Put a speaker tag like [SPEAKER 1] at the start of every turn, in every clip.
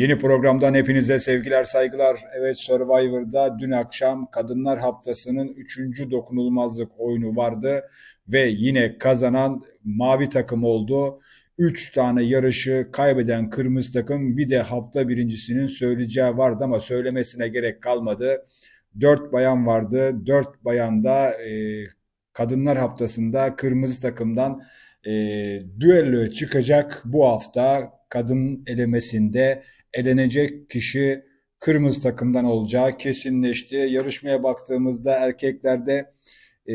[SPEAKER 1] Yeni programdan hepinize sevgiler, saygılar. Evet Survivor'da dün akşam Kadınlar Haftası'nın 3. dokunulmazlık oyunu vardı ve yine kazanan mavi takım oldu. 3 tane yarışı kaybeden kırmızı takım bir de hafta birincisinin söyleyeceği vardı ama söylemesine gerek kalmadı. 4 bayan vardı. 4 bayan da e, Kadınlar Haftası'nda kırmızı takımdan e, düello çıkacak bu hafta kadın elemesinde elenecek kişi kırmızı takımdan olacağı kesinleşti. Yarışmaya baktığımızda erkeklerde e,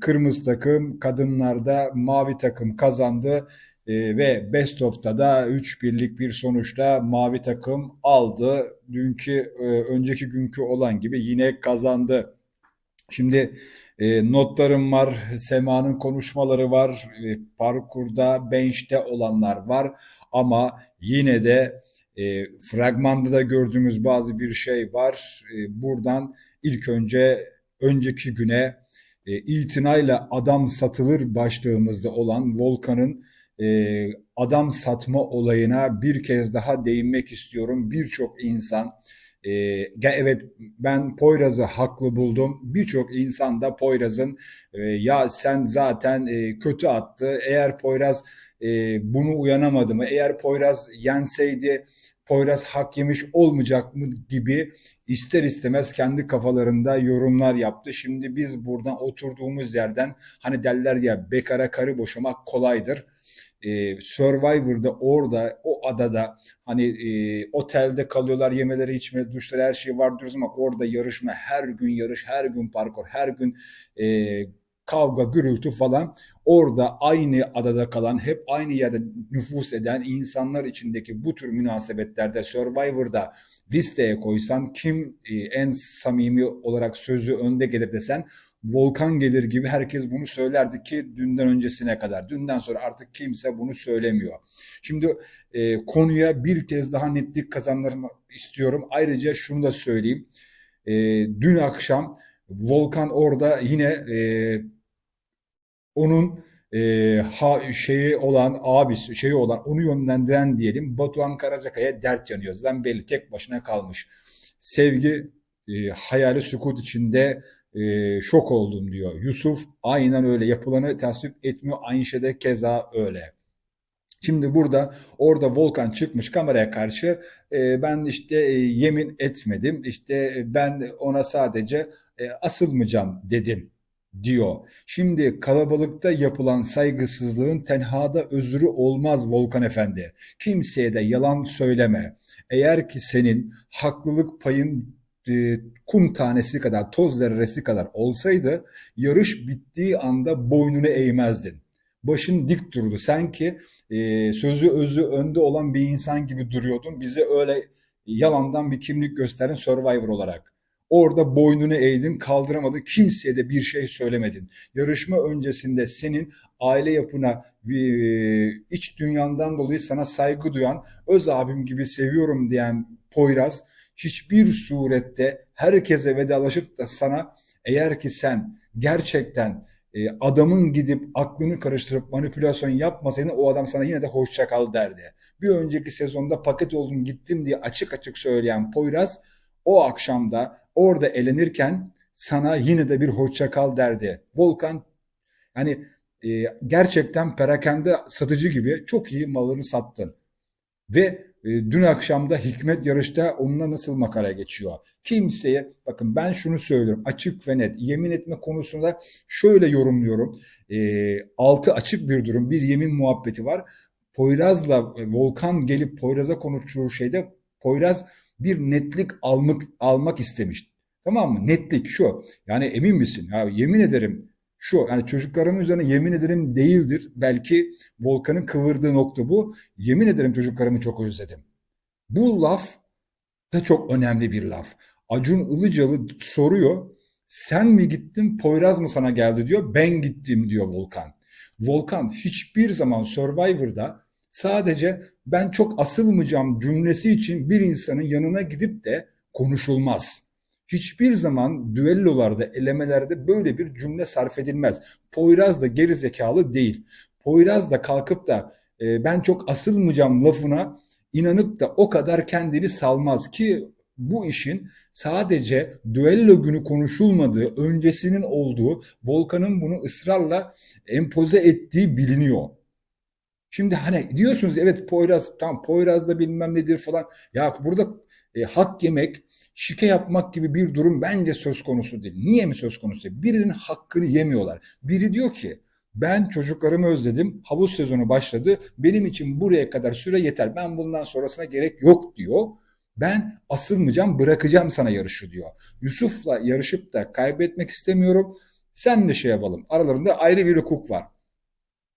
[SPEAKER 1] kırmızı takım, kadınlarda mavi takım kazandı e, ve Best of'ta da 3 birlik bir sonuçla mavi takım aldı. Dünkü, e, önceki günkü olan gibi yine kazandı. Şimdi e, notlarım var, Sema'nın konuşmaları var, e, parkurda, bench'te olanlar var ama yine de e, fragmanda da gördüğümüz bazı bir şey var. E, buradan ilk önce önceki güne e, itinayla adam satılır başlığımızda olan Volkan'ın e, adam satma olayına bir kez daha değinmek istiyorum. Birçok insan e, evet ben Poyraz'ı haklı buldum. Birçok insan da Poyraz'ın e, ya sen zaten e, kötü attı. Eğer Poyraz e, bunu uyanamadı mı? Eğer Poyraz yenseydi Poyraz hak yemiş olmayacak mı gibi ister istemez kendi kafalarında yorumlar yaptı. Şimdi biz buradan oturduğumuz yerden hani derler ya bekara karı boşamak kolaydır. Ee, Survivor'da orada o adada hani e, otelde kalıyorlar yemeleri içmeleri duşları her şey var diyoruz ama orada yarışma her gün yarış her gün parkur her gün e, kavga, gürültü falan orada aynı adada kalan, hep aynı yerde nüfus eden insanlar içindeki bu tür münasebetlerde Survivor'da listeye koysan kim e, en samimi olarak sözü önde gelir desen volkan gelir gibi herkes bunu söylerdi ki dünden öncesine kadar. Dünden sonra artık kimse bunu söylemiyor. Şimdi e, konuya bir kez daha netlik kazanmak istiyorum. Ayrıca şunu da söyleyeyim. E, dün akşam Volkan orada yine e, onun e, ha, şeyi olan abisi şeyi olan onu yönlendiren diyelim Batuhan Karacakaya dert yanıyor. Zaten belli tek başına kalmış. Sevgi e, hayali sükut içinde e, şok oldum diyor. Yusuf aynen öyle yapılanı tasvip etmiyor. Aynı şeyde keza öyle. Şimdi burada orada Volkan çıkmış kameraya karşı e, ben işte e, yemin etmedim işte e, ben ona sadece e, asılmayacağım dedim diyor. Şimdi kalabalıkta yapılan saygısızlığın tenhada özrü olmaz Volkan Efendi. Kimseye de yalan söyleme. Eğer ki senin haklılık payın e, kum tanesi kadar, toz zerresi kadar olsaydı yarış bittiği anda boynunu eğmezdin. Başın dik durdu. Sen ki e, sözü özü önde olan bir insan gibi duruyordun. Bize öyle yalandan bir kimlik gösteren Survivor olarak. Orada boynunu eğdin, kaldıramadın, kimseye de bir şey söylemedin. Yarışma öncesinde senin aile yapına, iç dünyandan dolayı sana saygı duyan, öz abim gibi seviyorum diyen Poyraz, hiçbir surette herkese vedalaşıp da sana eğer ki sen gerçekten e, adamın gidip aklını karıştırıp manipülasyon yapmasaydın o adam sana yine de hoşça kal derdi. Bir önceki sezonda paket oldum gittim diye açık açık söyleyen Poyraz o akşamda orada elenirken sana yine de bir hoşça kal derdi. Volkan yani e, gerçekten perakende satıcı gibi çok iyi malını sattın. Ve e, dün akşamda Hikmet yarışta onunla nasıl makara geçiyor? Kimseye bakın ben şunu söylüyorum açık ve net yemin etme konusunda şöyle yorumluyorum. E, altı açık bir durum bir yemin muhabbeti var. Poyraz'la e, Volkan gelip Poyraz'a konuştuğu şeyde Poyraz bir netlik almak almak istemiş. Tamam mı? Netlik şu. Yani emin misin? Ya yemin ederim şu. Yani çocuklarımın üzerine yemin ederim değildir. Belki Volkan'ın kıvırdığı nokta bu. Yemin ederim çocuklarımı çok özledim. Bu laf da çok önemli bir laf. Acun Ilıcalı soruyor. Sen mi gittin Poyraz mı sana geldi diyor. Ben gittim diyor Volkan. Volkan hiçbir zaman Survivor'da sadece ben çok asılmayacağım cümlesi için bir insanın yanına gidip de konuşulmaz. Hiçbir zaman düellolarda, elemelerde böyle bir cümle sarf edilmez. Poyraz da geri zekalı değil. Poyraz da kalkıp da e, ben çok asılmayacağım lafına inanıp da o kadar kendini salmaz ki bu işin sadece düello günü konuşulmadığı, öncesinin olduğu, Volkan'ın bunu ısrarla empoze ettiği biliniyor. Şimdi hani diyorsunuz evet Poyraz tam Poyraz'da bilmem nedir falan. Ya burada e, hak yemek, şike yapmak gibi bir durum bence söz konusu değil. Niye mi söz konusu değil? Birinin hakkını yemiyorlar. Biri diyor ki ben çocuklarımı özledim. Havuz sezonu başladı. Benim için buraya kadar süre yeter. Ben bundan sonrasına gerek yok diyor. Ben asılmayacağım, bırakacağım sana yarışı diyor. Yusuf'la yarışıp da kaybetmek istemiyorum. Sen de şey yapalım. Aralarında ayrı bir hukuk var.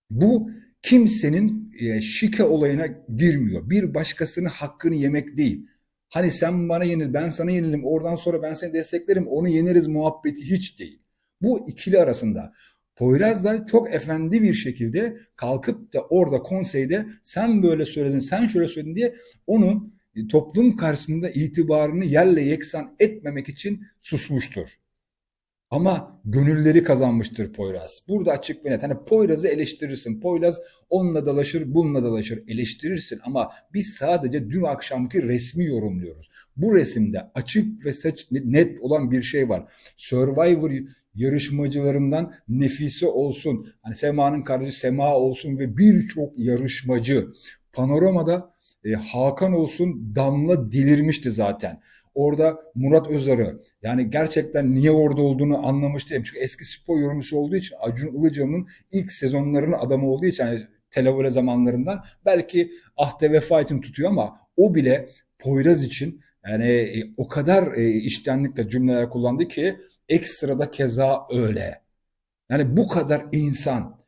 [SPEAKER 1] Bu kimsenin e, şike olayına girmiyor. Bir başkasının hakkını yemek değil. Hani sen bana yenil, ben sana yenilim, oradan sonra ben seni desteklerim, onu yeneriz muhabbeti hiç değil. Bu ikili arasında. Poyraz da çok efendi bir şekilde kalkıp da orada konseyde sen böyle söyledin, sen şöyle söyledin diye onu e, toplum karşısında itibarını yerle yeksan etmemek için susmuştur. Ama gönülleri kazanmıştır Poyraz. Burada açık ve net. Hani Poyraz'ı eleştirirsin. Poyraz onunla dalaşır, bununla dalaşır. Eleştirirsin ama biz sadece dün akşamki resmi yorumluyoruz. Bu resimde açık ve seç, net olan bir şey var. Survivor yarışmacılarından Nefise olsun, hani Sema'nın kardeşi Sema olsun ve birçok yarışmacı. Panoramada e, Hakan olsun Damla delirmişti zaten. Orada Murat Özarı yani gerçekten niye orada olduğunu anlamış değilim. Çünkü eski spor yorumcusu olduğu için Acun Ilıcalı'nın ilk sezonlarının adamı olduğu için yani televole zamanlarından belki ahde vefa için tutuyor ama o bile Poyraz için yani e, o kadar e, iştenlikle cümleler kullandı ki ekstrada keza öyle. Yani bu kadar insan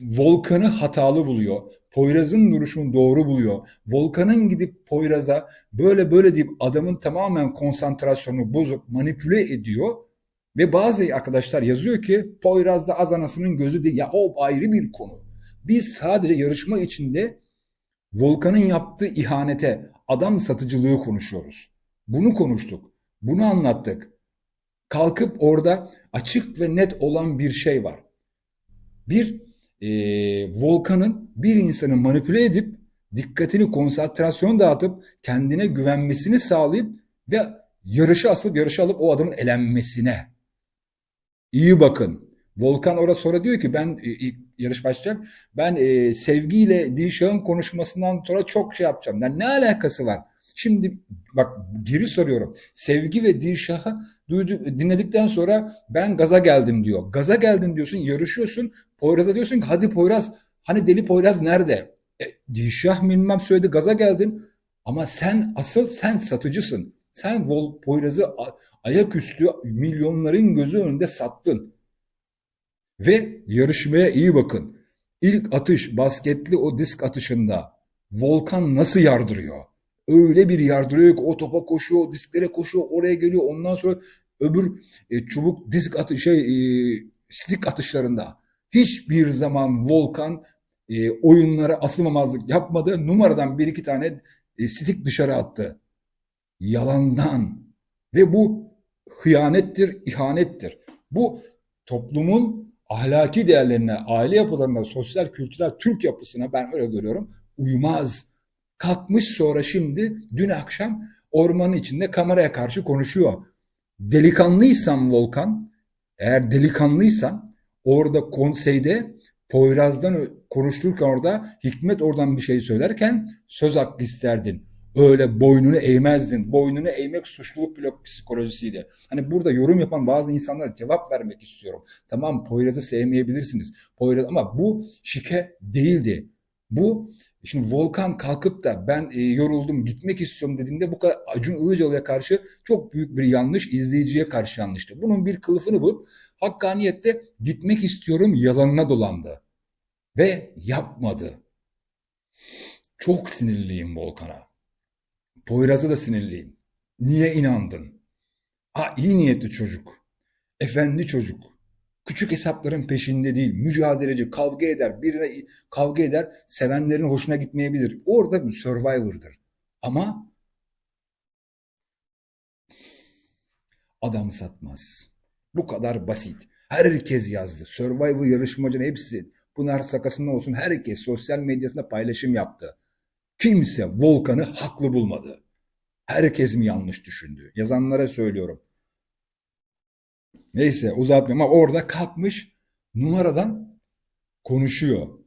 [SPEAKER 1] Volkan'ı hatalı buluyor. Poyraz'ın duruşunu doğru buluyor. Volkan'ın gidip Poyraz'a böyle böyle deyip adamın tamamen konsantrasyonunu bozup manipüle ediyor. Ve bazı arkadaşlar yazıyor ki Poyraz'da az anasının gözü değil. Ya o ayrı bir konu. Biz sadece yarışma içinde Volkan'ın yaptığı ihanete, adam satıcılığı konuşuyoruz. Bunu konuştuk. Bunu anlattık. Kalkıp orada açık ve net olan bir şey var. Bir e, Volkan'ın bir insanı manipüle edip dikkatini konsantrasyon dağıtıp kendine güvenmesini sağlayıp ve yarışı asılıp yarışı alıp o adamın elenmesine. İyi bakın. Volkan orada sonra diyor ki ben e, ilk yarış başlayacak. Ben e, sevgiyle Dilşah'ın konuşmasından sonra çok şey yapacağım. Yani ne alakası var? Şimdi bak geri soruyorum. Sevgi ve Dilşah'ı duydu, dinledikten sonra ben gaza geldim diyor. Gaza geldim diyorsun, yarışıyorsun. Poyraz'a diyorsun ki hadi Poyraz, hani deli Poyraz nerede? E, Dilşah bilmem söyledi gaza geldin. Ama sen asıl sen satıcısın. Sen Vol Poyraz'ı ayaküstü milyonların gözü önünde sattın. Ve yarışmaya iyi bakın. İlk atış basketli o disk atışında Volkan nasıl yardırıyor? Öyle bir yardırıyor ki o topa koşuyor, disklere koşuyor, oraya geliyor. Ondan sonra öbür e, çubuk disk atı şey e, stick atışlarında hiçbir zaman Volkan e, oyunlara asılmamazlık yapmadı. Numaradan bir iki tane e, stick dışarı attı. Yalandan. Ve bu hıyanettir, ihanettir. Bu toplumun ahlaki değerlerine, aile yapılarına, sosyal, kültürel Türk yapısına ben öyle görüyorum uymaz. Kalkmış sonra şimdi dün akşam ormanın içinde kameraya karşı konuşuyor. Delikanlıysan Volkan, eğer delikanlıysan orada konseyde Poyraz'dan konuştururken orada Hikmet oradan bir şey söylerken söz hakkı isterdin. Öyle boynunu eğmezdin. Boynunu eğmek suçluluk blok psikolojisiydi. Hani burada yorum yapan bazı insanlara cevap vermek istiyorum. Tamam Poyraz'ı sevmeyebilirsiniz. Poyraz ama bu şike değildi. Bu Şimdi Volkan kalkıp da ben e, yoruldum gitmek istiyorum dediğinde bu kadar Acun Ilıcalı'ya karşı çok büyük bir yanlış, izleyiciye karşı yanlıştı. Bunun bir kılıfını bulup hakkaniyette gitmek istiyorum yalanına dolandı. Ve yapmadı. Çok sinirliyim Volkan'a. Poyraz'a da sinirliyim. Niye inandın? Ha iyi niyetli çocuk. Efendi çocuk. Küçük hesapların peşinde değil. Mücadeleci, kavga eder, birine kavga eder, sevenlerin hoşuna gitmeyebilir. Orada bir survivor'dır. Ama adam satmaz. Bu kadar basit. Herkes yazdı. Survivor yarışmacının hepsi Pınar Sakası'nda olsun herkes sosyal medyasında paylaşım yaptı. Kimse Volkan'ı haklı bulmadı. Herkes mi yanlış düşündü? Yazanlara söylüyorum. Neyse uzatmayayım ama orada kalkmış numaradan konuşuyor.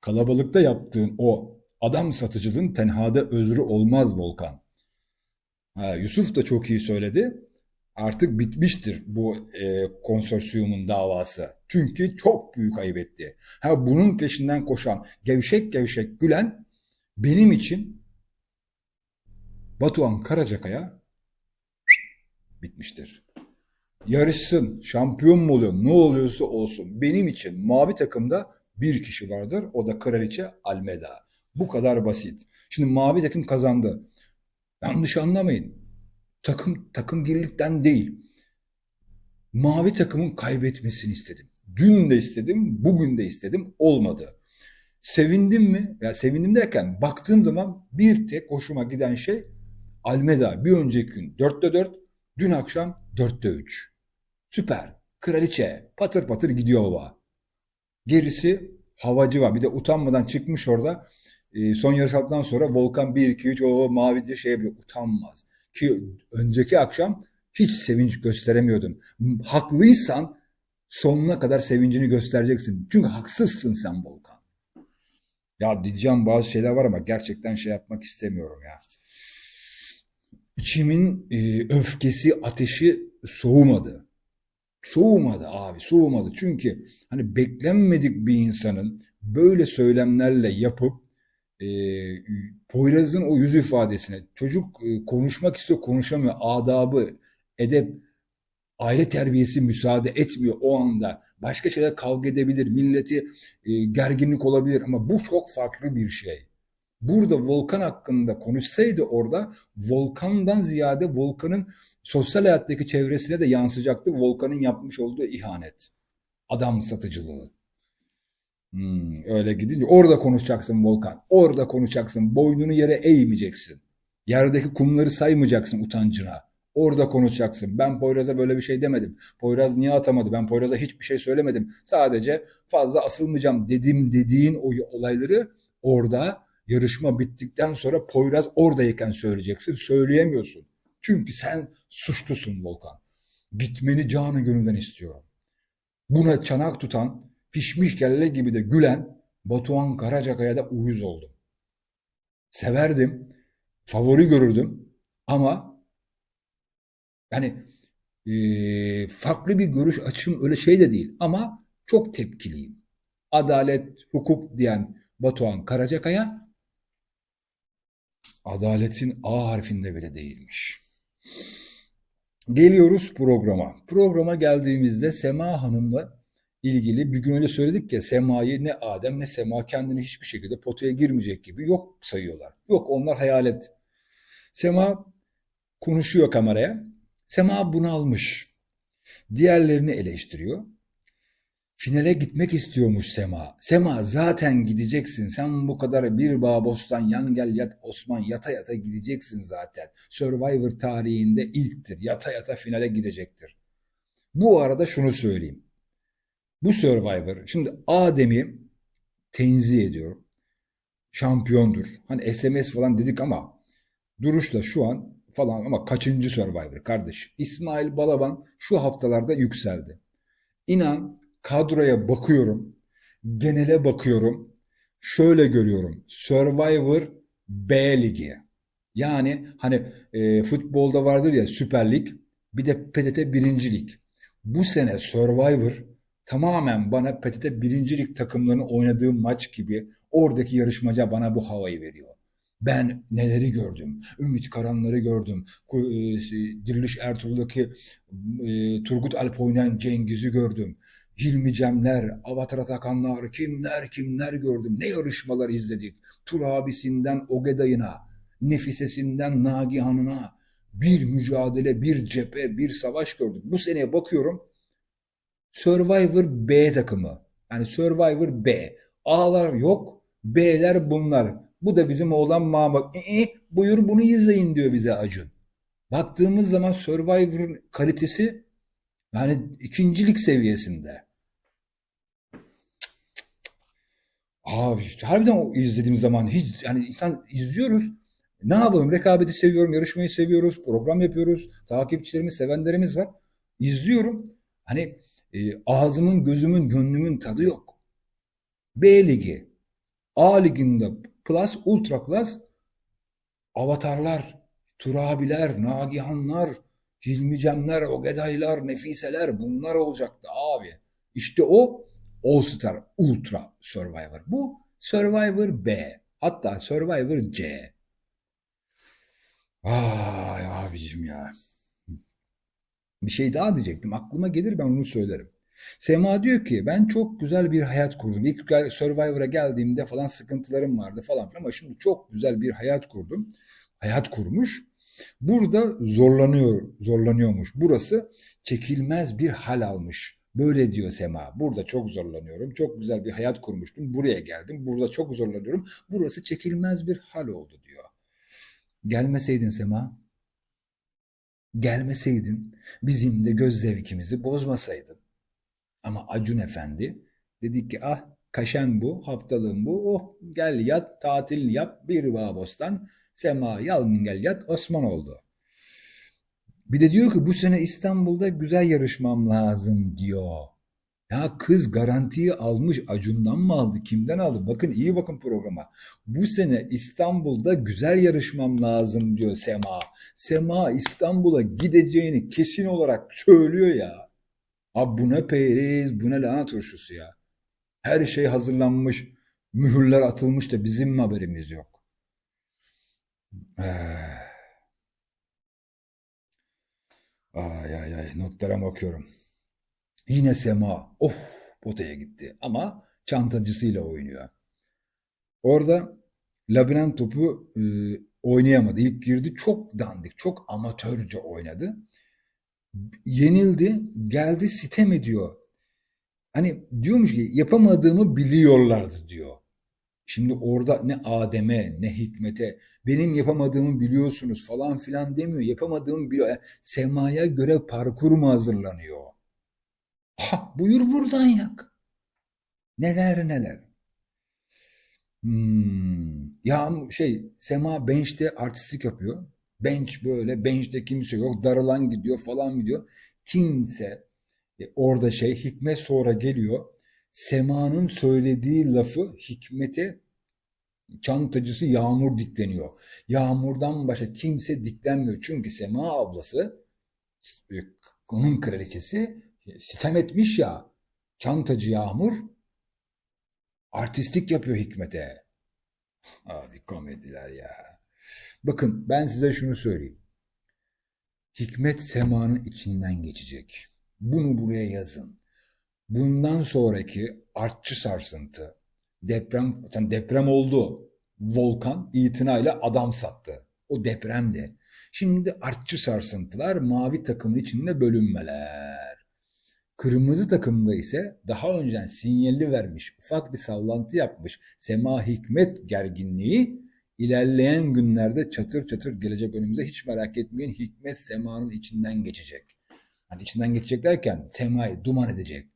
[SPEAKER 1] Kalabalıkta yaptığın o adam satıcılığın tenhada özrü olmaz Volkan. Ha, Yusuf da çok iyi söyledi. Artık bitmiştir bu e, konsorsiyumun davası. Çünkü çok büyük ayıp etti. Ha, bunun peşinden koşan gevşek gevşek gülen benim için Batuhan Karacakaya bitmiştir. Yarışsın, şampiyon mu oluyor, ne oluyorsa olsun. Benim için mavi takımda bir kişi vardır. O da Kraliçe Almeda. Bu kadar basit. Şimdi mavi takım kazandı. Yanlış anlamayın. Takım takımgirlikten değil. Mavi takımın kaybetmesini istedim. Dün de istedim, bugün de istedim. Olmadı. Sevindim mi? Ya sevindim derken baktığım zaman bir tek hoşuma giden şey Almeda bir önceki gün 4'te 4, dün akşam 4'te 3. Süper. Kraliçe patır patır gidiyor baba. Gerisi havacı var. Bir de utanmadan çıkmış orada. E, son yarış altından sonra Volkan 1 2 3 o mavi diye şey yapıyor. Utanmaz. Ki önceki akşam hiç sevinç gösteremiyordun. Haklıysan sonuna kadar sevincini göstereceksin. Çünkü haksızsın sen Volkan. Ya diyeceğim bazı şeyler var ama gerçekten şey yapmak istemiyorum ya. İçimin e, öfkesi, ateşi soğumadı. Soğumadı abi, soğumadı. Çünkü hani beklenmedik bir insanın böyle söylemlerle yapıp e, Poyraz'ın o yüz ifadesine çocuk e, konuşmak istiyor, konuşamıyor. Adabı, edep, aile terbiyesi müsaade etmiyor o anda. Başka şeyler kavga edebilir, milleti e, gerginlik olabilir ama bu çok farklı bir şey. Burada Volkan hakkında konuşsaydı orada Volkan'dan ziyade Volkan'ın sosyal hayattaki çevresine de yansıyacaktı Volkan'ın yapmış olduğu ihanet. Adam satıcılığı. Hmm, öyle gidince orada konuşacaksın Volkan. Orada konuşacaksın. Boynunu yere eğmeyeceksin. Yerdeki kumları saymayacaksın utancına. Orada konuşacaksın. Ben Poyraz'a böyle bir şey demedim. Poyraz niye atamadı? Ben Poyraz'a hiçbir şey söylemedim. Sadece fazla asılmayacağım dedim dediğin o olayları orada yarışma bittikten sonra Poyraz oradayken söyleyeceksin. Söyleyemiyorsun. Çünkü sen suçlusun Volkan. Gitmeni canı gönülden istiyorum. Buna çanak tutan, pişmiş kelle gibi de gülen Batuhan Karacakaya da uyuz oldum. Severdim, favori görürdüm ama yani e, farklı bir görüş açım öyle şey de değil ama çok tepkiliyim. Adalet, hukuk diyen Batuhan Karacakaya adaletin A harfinde bile değilmiş. Geliyoruz programa. Programa geldiğimizde Sema Hanım'la ilgili bir gün önce söyledik ya Sema'yı ne Adem ne Sema kendini hiçbir şekilde potaya girmeyecek gibi yok sayıyorlar. Yok onlar hayalet. Sema konuşuyor kameraya. Sema bunalmış. Diğerlerini eleştiriyor. Finale gitmek istiyormuş Sema. Sema zaten gideceksin. Sen bu kadar bir bağ bostan yan gel yat Osman yata yata gideceksin zaten. Survivor tarihinde ilktir. Yata yata finale gidecektir. Bu arada şunu söyleyeyim. Bu Survivor şimdi Adem'i tenzih ediyorum. Şampiyondur. Hani SMS falan dedik ama duruşla şu an falan ama kaçıncı Survivor kardeş? İsmail Balaban şu haftalarda yükseldi. İnan kadroya bakıyorum, genele bakıyorum, şöyle görüyorum. Survivor B ligi. Yani hani e, futbolda vardır ya Süper Lig, bir de PTT birincilik. Bu sene Survivor tamamen bana PTT birincilik takımlarının oynadığı maç gibi oradaki yarışmacı bana bu havayı veriyor. Ben neleri gördüm? Ümit Karanları gördüm. E, Diriliş Ertuğrul'daki e, Turgut Alp oynayan Cengiz'i gördüm. Hilmi Cemler, Avatar Atakanlar, kimler kimler gördüm. Ne yarışmalar izledik. Tur abisinden Ogeday'ına, Nefisesinden Nagihan'ına bir mücadele, bir cephe, bir savaş gördük. Bu seneye bakıyorum Survivor B takımı. Yani Survivor B. A'lar yok, B'ler bunlar. Bu da bizim oğlan Mahmut. E, e, buyur bunu izleyin diyor bize Acun. Baktığımız zaman Survivor kalitesi yani ikincilik seviyesinde. Abi harbiden o izlediğim zaman hiç yani insan izliyoruz. Ne yapalım? Rekabeti seviyorum, yarışmayı seviyoruz, program yapıyoruz. Takipçilerimiz, sevenlerimiz var. İzliyorum. Hani e, ağzımın, gözümün, gönlümün tadı yok. B ligi, A liginde Plus, Ultra Plus avatarlar, Turabiler, Nagihanlar, Hilmi Cemler, Ogedaylar, Nefiseler bunlar olacaktı abi. İşte o All Star Ultra Survivor. Bu Survivor B. Hatta Survivor C. Ay abicim ya. Bir şey daha diyecektim. Aklıma gelir ben onu söylerim. Sema diyor ki ben çok güzel bir hayat kurdum. İlk Survivor'a geldiğimde falan sıkıntılarım vardı falan filan ama şimdi çok güzel bir hayat kurdum. Hayat kurmuş. Burada zorlanıyor, zorlanıyormuş. Burası çekilmez bir hal almış. Böyle diyor Sema. Burada çok zorlanıyorum. Çok güzel bir hayat kurmuştum. Buraya geldim. Burada çok zorlanıyorum. Burası çekilmez bir hal oldu diyor. Gelmeseydin Sema, gelmeseydin bizim de göz zevkimizi bozmasaydın. Ama Acun Efendi dedi ki ah kaşen bu, haftalığın bu. Oh gel yat, tatil yap, bir bağ bostan. Sema yalın gel yat, Osman oldu. Bir de diyor ki bu sene İstanbul'da güzel yarışmam lazım diyor. Ya kız garantiyi almış Acun'dan mı aldı kimden aldı? Bakın iyi bakın programa. Bu sene İstanbul'da güzel yarışmam lazım diyor Sema. Sema İstanbul'a gideceğini kesin olarak söylüyor ya. Abi bu ne periz bu ne lahana turşusu ya. Her şey hazırlanmış mühürler atılmış da bizim mi haberimiz yok? Eh. Ay ay ay notlara bakıyorum. Yine Sema. Of potaya gitti. Ama çantacısıyla oynuyor. Orada labirent topu e, oynayamadı. İlk girdi çok dandik, çok amatörce oynadı. Yenildi, geldi sitem ediyor. Hani diyormuş ki yapamadığımı biliyorlardı diyor. Şimdi orada ne Adem'e ne Hikmet'e benim yapamadığımı biliyorsunuz falan filan demiyor. Yapamadığımı biliyor. Sema'ya göre parkur mu hazırlanıyor? Ha, buyur buradan yak. Neler neler. Hmm. Ya şey Sema bench'te artistlik yapıyor. Bench böyle bench'te kimse yok. Darılan gidiyor falan gidiyor. Kimse e, orada şey Hikmet sonra geliyor. Sema'nın söylediği lafı Hikmet'e çantacısı Yağmur dikleniyor. Yağmurdan başka kimse diklenmiyor. Çünkü Sema ablası e, onun kraliçesi sitem etmiş ya çantacı Yağmur artistlik yapıyor Hikmet'e. Abi komediler ya. Bakın ben size şunu söyleyeyim. Hikmet Sema'nın içinden geçecek. Bunu buraya yazın. Bundan sonraki artçı sarsıntı, deprem, yani deprem oldu. Volkan itinayla adam sattı. O depremdi. Şimdi artçı sarsıntılar, mavi takımın içinde bölünmeler. Kırmızı takımda ise daha önceden sinyali vermiş, ufak bir sallantı yapmış Sema Hikmet gerginliği ilerleyen günlerde çatır çatır gelecek önümüze hiç merak etmeyin Hikmet Sema'nın içinden geçecek. Hani içinden geçecek derken Sema'yı duman edecek.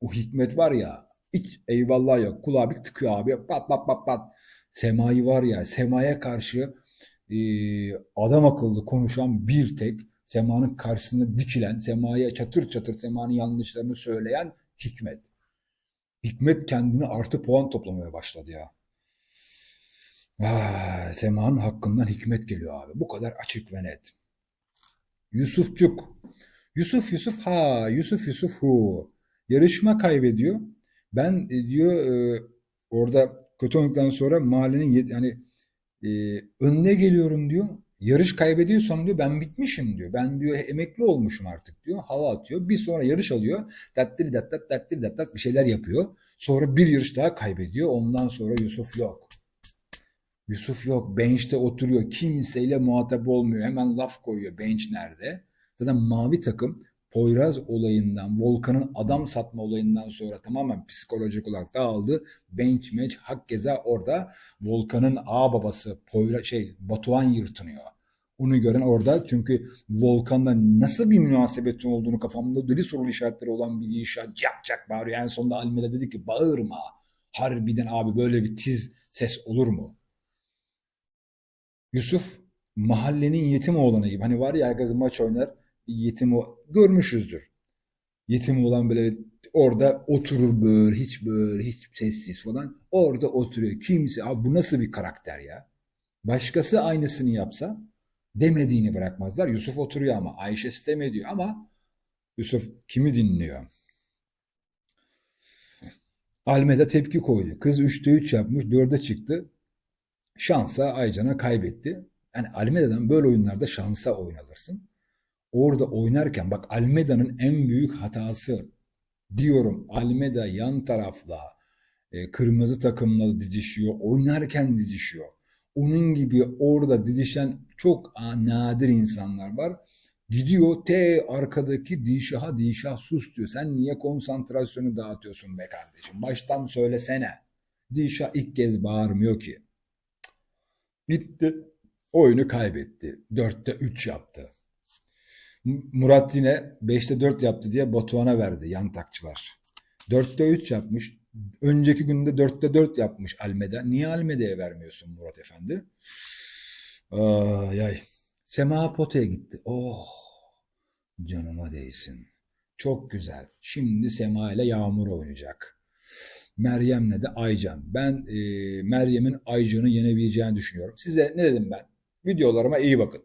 [SPEAKER 1] O Hikmet var ya hiç eyvallah yok. Kulağı bir tıkıyor abi. Pat pat pat pat. Sema'yı var ya Sema'ya karşı e, adam akıllı konuşan bir tek Sema'nın karşısında dikilen, Sema'ya çatır çatır Sema'nın yanlışlarını söyleyen Hikmet. Hikmet kendini artı puan toplamaya başladı ya. Ah, Sema'nın hakkından Hikmet geliyor abi. Bu kadar açık ve net. Yusufçuk. Yusuf Yusuf ha, Yusuf Yusuf hu. Yarışma kaybediyor. Ben e, diyor e, orada kötü olduktan sonra mahallenin yani e, önüne geliyorum diyor. Yarış kaybediyorsam diyor ben bitmişim diyor. Ben diyor emekli olmuşum artık diyor. Hava atıyor. Bir sonra yarış alıyor. Dattiri dat dat dattiri dat dat bir şeyler yapıyor. Sonra bir yarış daha kaybediyor. Ondan sonra Yusuf yok. Yusuf yok. Bench'te oturuyor. Kimseyle muhatap olmuyor. Hemen laf koyuyor. Bench nerede? Zaten mavi takım Poyraz olayından, Volkan'ın adam satma olayından sonra tamamen psikolojik olarak dağıldı. Bench match hak keza orada Volkan'ın ağ babası Poyra, şey Batuhan yırtınıyor. Onu gören orada çünkü Volkan'la nasıl bir münasebetin olduğunu kafamda deli soru işaretleri olan bir inşaat cak cak bağırıyor. En sonunda Almeda dedi ki bağırma. Harbiden abi böyle bir tiz ses olur mu? Yusuf mahallenin yetim oğlanı gibi. Hani var ya herkes maç oynar. Yetim o görmüşüzdür. Yetim olan böyle orada oturur böyle hiç böyle hiç sessiz falan. Orada oturuyor. Kimse abi bu nasıl bir karakter ya? Başkası aynısını yapsa demediğini bırakmazlar. Yusuf oturuyor ama Ayşe sitem ediyor ama Yusuf kimi dinliyor? Almeda tepki koydu. Kız 3'te 3 yapmış, 4'e çıktı. Şansa Aycan'a kaybetti. Yani Almeda'dan böyle oyunlarda şansa oynanırsın. Orada oynarken bak Almeda'nın en büyük hatası diyorum Almeda yan tarafla e, kırmızı takımla didişiyor. Oynarken didişiyor. Onun gibi orada didişen çok nadir insanlar var. Gidiyor te arkadaki dişaha dişah sus diyor. Sen niye konsantrasyonu dağıtıyorsun be kardeşim? Baştan söylesene. Dişah ilk kez bağırmıyor ki. Gitti. Oyunu kaybetti. Dörtte üç yaptı. Murat yine 5'te 4 yaptı diye Batuhan'a verdi yan takçılar. 4'te 3 yapmış. Önceki günde 4'te 4 yapmış Almeda. Niye Almeda'ya vermiyorsun Murat Efendi? Ay ay. Sema potaya gitti. Oh canıma değsin. Çok güzel. Şimdi Sema ile Yağmur oynayacak. Meryem'le de Aycan. Ben e, Meryem'in Aycan'ı yenebileceğini düşünüyorum. Size ne dedim ben? Videolarıma iyi bakın.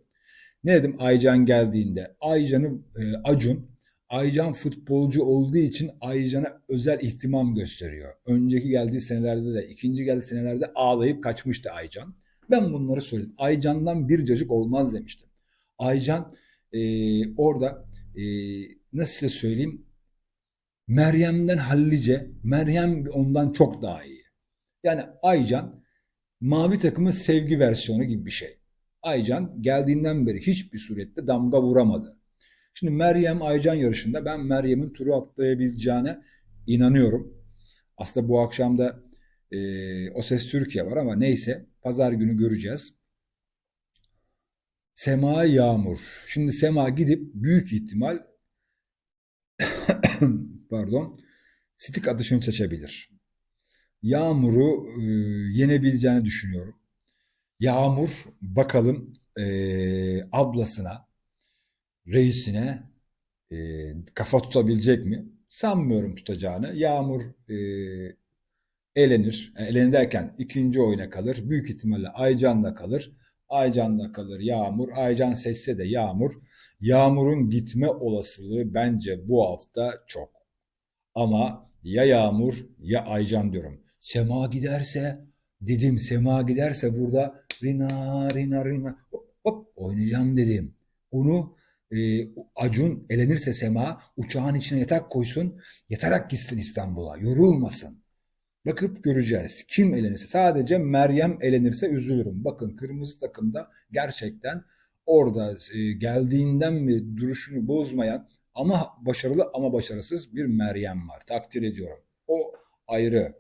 [SPEAKER 1] Ne dedim Aycan geldiğinde? Aycan'ı e, Acun Aycan futbolcu olduğu için Aycan'a özel ihtimam gösteriyor. Önceki geldiği senelerde de, ikinci geldiği senelerde ağlayıp kaçmıştı Aycan. Ben bunları söyledim. Aycan'dan bir cacık olmaz demiştim. Aycan e, orada e, nasıl size söyleyeyim Meryem'den hallice, Meryem ondan çok daha iyi. Yani Aycan mavi takımın sevgi versiyonu gibi bir şey. Aycan geldiğinden beri hiçbir surette damga vuramadı. Şimdi Meryem Aycan yarışında ben Meryem'in turu atlayabileceğine inanıyorum. Aslında bu akşam da e, O Ses Türkiye var ama neyse pazar günü göreceğiz. Sema Yağmur. Şimdi Sema gidip büyük ihtimal pardon stik atışını seçebilir. Yağmur'u e, yenebileceğini düşünüyorum. Yağmur bakalım e, ablasına, reisine e, kafa tutabilecek mi? Sanmıyorum tutacağını. Yağmur e, elenir. Yani elenir derken ikinci oyuna kalır. Büyük ihtimalle Aycan'la kalır. Aycan'la kalır Yağmur. Aycan seçse de Yağmur. Yağmur'un gitme olasılığı bence bu hafta çok. Ama ya Yağmur ya Aycan diyorum. Sema giderse dedim Sema giderse burada Rina Rina Rina hop, oynayacağım dedim. Onu e, Acun elenirse Sema uçağın içine yatak koysun yatarak gitsin İstanbul'a yorulmasın. Bakıp göreceğiz. Kim elenirse sadece Meryem elenirse üzülürüm. Bakın kırmızı takımda gerçekten orada e, geldiğinden beri duruşunu bozmayan ama başarılı ama başarısız bir Meryem var. Takdir ediyorum. O ayrı.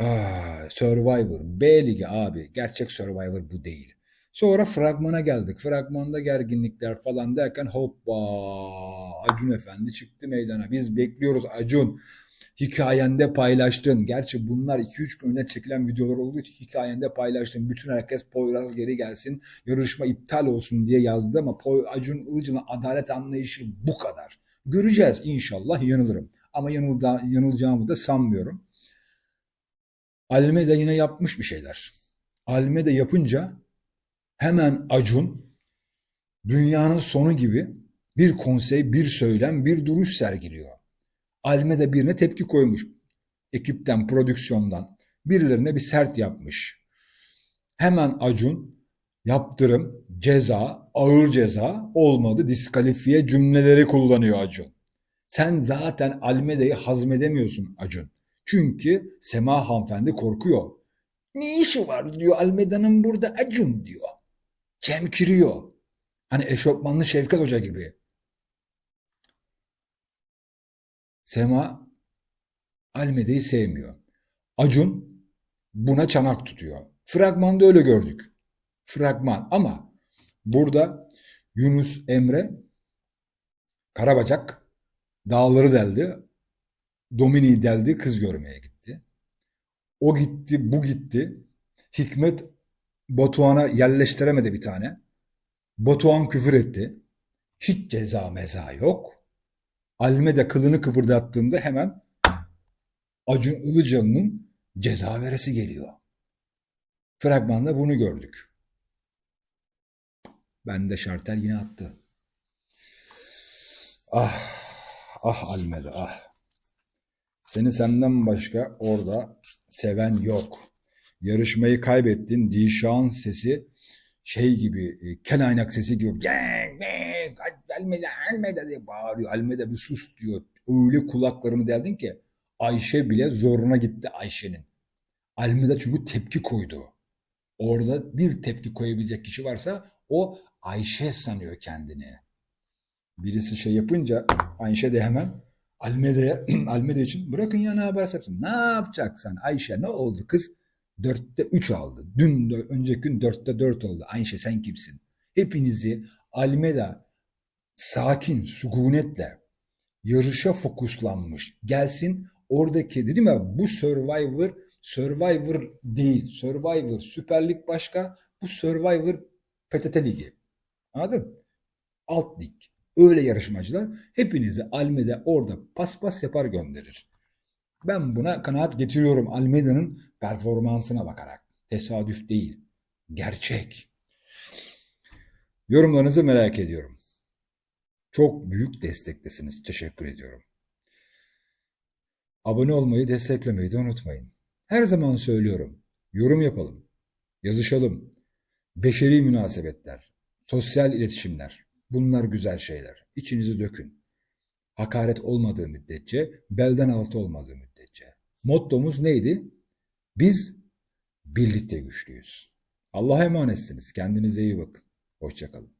[SPEAKER 1] Ah, Survivor. B ligi abi. Gerçek Survivor bu değil. Sonra fragmana geldik. Fragmanda gerginlikler falan derken hoppa Acun Efendi çıktı meydana. Biz bekliyoruz Acun. Hikayende paylaştın. Gerçi bunlar 2-3 gün önce çekilen videolar olduğu için hikayende paylaştın. Bütün herkes Poyraz geri gelsin. Yarışma iptal olsun diye yazdı ama Poy Acun Ilıcalı'nın adalet anlayışı bu kadar. Göreceğiz inşallah yanılırım. Ama yanılacağımı da sanmıyorum. Almeda yine yapmış bir şeyler. Almeda yapınca hemen Acun dünyanın sonu gibi bir konsey, bir söylem, bir duruş sergiliyor. Almeda birine tepki koymuş. Ekipten, prodüksiyondan. Birilerine bir sert yapmış. Hemen Acun yaptırım, ceza, ağır ceza olmadı diskalifiye cümleleri kullanıyor Acun. Sen zaten Almeda'yı hazmedemiyorsun Acun. Çünkü Sema hanımefendi korkuyor. Ne işi var diyor Almeda'nın burada Acun diyor. Çemkiriyor. Hani eşofmanlı Şevkat Hoca gibi. Sema Almeda'yı sevmiyor. Acun buna çanak tutuyor. Fragmanda öyle gördük. Fragman ama burada Yunus Emre Karabacak dağları deldi. Domini'yi deldi kız görmeye gitti. O gitti, bu gitti. Hikmet Batuhan'a yerleştiremedi bir tane. Batuhan küfür etti. Hiç ceza meza yok. Almeda kılını kıpırdattığında hemen Acun Ilıcalı'nın ceza veresi geliyor. Fragmanda bunu gördük. Ben de şartel yine attı. Ah, ah Almeda ah. Seni senden başka orada seven yok. Yarışmayı kaybettin. Dişan sesi şey gibi, e, kel sesi gibi "Gang, gang, Almeda, Almeda diye bağırıyor. Almeda bir sus diyor. Öyle kulaklarımı deldin ki Ayşe bile zoruna gitti Ayşe'nin. Almeda çünkü tepki koydu. Orada bir tepki koyabilecek kişi varsa o Ayşe sanıyor kendini. Birisi şey yapınca Ayşe de hemen Almeda'ya Almeda için bırakın ya ne yaparsa. Ne yapacaksan Ayşe ne oldu kız? Dörtte üç aldı. Dün de önceki gün dörtte dört oldu. Ayşe sen kimsin? Hepinizi Almeda sakin, sükunetle yarışa fokuslanmış. Gelsin oradaki dedim ya bu Survivor Survivor değil. Survivor Süper Lig başka. Bu Survivor PTT Ligi. Anladın? Alt lig. Öyle yarışmacılar hepinizi Almeda orada paspas yapar gönderir. Ben buna kanaat getiriyorum Almeda'nın performansına bakarak. Tesadüf değil. Gerçek. Yorumlarınızı merak ediyorum. Çok büyük destektesiniz. Teşekkür ediyorum. Abone olmayı, desteklemeyi de unutmayın. Her zaman söylüyorum. Yorum yapalım. Yazışalım. Beşeri münasebetler, sosyal iletişimler. Bunlar güzel şeyler. İçinizi dökün. Hakaret olmadığı müddetçe, belden altı olmadığı müddetçe. Mottomuz neydi? Biz birlikte güçlüyüz. Allah'a emanetsiniz. Kendinize iyi bakın. Hoşçakalın.